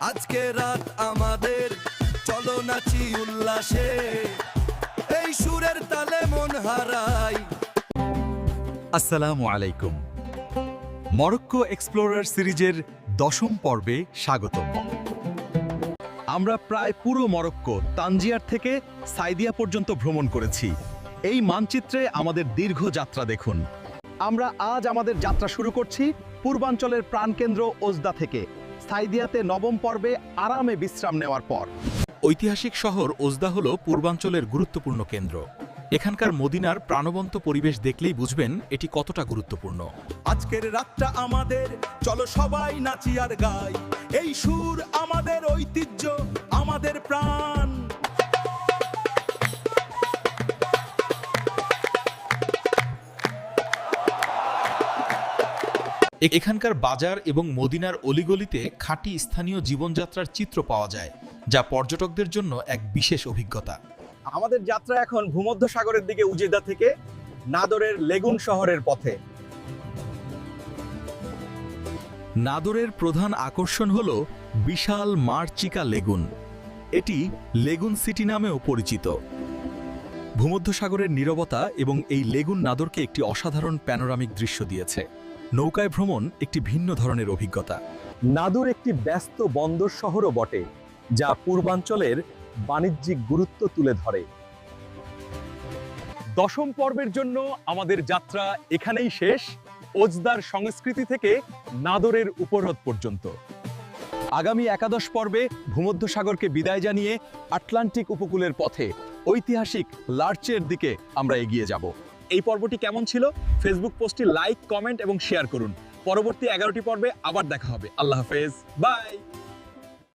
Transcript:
আজকে রাত আমাদের, চলো নাচি উল্লাসে। এই সুরের তালে মন হারাই। আসসালামু আলাইকুম। মরক্কো এক্সপ্লোরার সিরিজের দশম পর্বে স্বাগতম। আমরা প্রায় পুরো মরক্কো, তানজিয়ার থেকে সাইদিয়া পর্যন্ত ভ্রমণ করেছি। এই মানচিত্রে আমাদের দীর্ঘ যাত্রা দেখুন। আমরা আজ আমাদের যাত্রা শুরু করছি পূর্বাঞ্চলের প্রাণকেন্দ্র ওজদা থেকে। সাইদিয়াতে নবম পর্বে আরামে বিশ্রাম নেওয়ার পর। ঐতিহাসিক শহর ওজদা হল পূর্বাঞ্চলের গুরুত্বপূর্ণ কেন্দ্র। এখানকার মদিনার প্রাণবন্ত পরিবেশ দেখলেই বুঝবেন এটি কতটা গুরুত্বপূর্ণ। আজকের রাতটা আমাদের চলো সবাই নাচিয়ার আর গাই। এই সুর আমাদের ঐতিহ্য আমাদের প্রাণ। এখানকার বাজার এবং মদিনার অলিগলিতে খাঁটি স্থানীয় জীবনযাত্রার চিত্র পাওয়া যায় যা পর্যটকদের জন্য এক বিশেষ অভিজ্ঞতা। আমাদের যাত্রা এখন ভূমধ্য সাগরের দিকে উজেদা থেকে নাদরের লেগুন শহরের পথে। নাদরের প্রধান আকর্ষণ হল বিশাল মার্চিকা লেগুন। এটি লেগুন সিটি নামেও পরিচিত। ভূমধ্যসাগরের নীরবতা এবং এই লেগুন নাদরকে একটি অসাধারণ প্যানোরামিক দৃশ্য দিয়েছে। নৌকায় ভ্রমণ একটি ভিন্ন ধরনের অভিজ্ঞতা। নাদর একটি ব্যস্ত বন্দর শহরও বটে, যা পূর্বাঞ্চলের বাণিজ্যিক গুরুত্ব তুলে ধরে। দশম পর্বের জন্য আমাদের যাত্রা এখানেই শেষ। ওজদার সংস্কৃতি থেকে নাদরের উপরহ্রদ পর্যন্ত। আগামী একাদশ পর্বে ভূমধ্যসাগরকে বিদায় জানিয়ে আটলান্টিক উপকূলের পথে ঐতিহাসিক লার্চের দিকে আমরা এগিয়ে যাব। এই পর্বটি কেমন ছিল? ফেসবুক পোস্টটি লাইক কমেন্ট এবং শেয়ার করুন। পরবর্তী এগারোটি পর্বে আবার দেখা হবে। আল্লাহ হাফেজ। বাই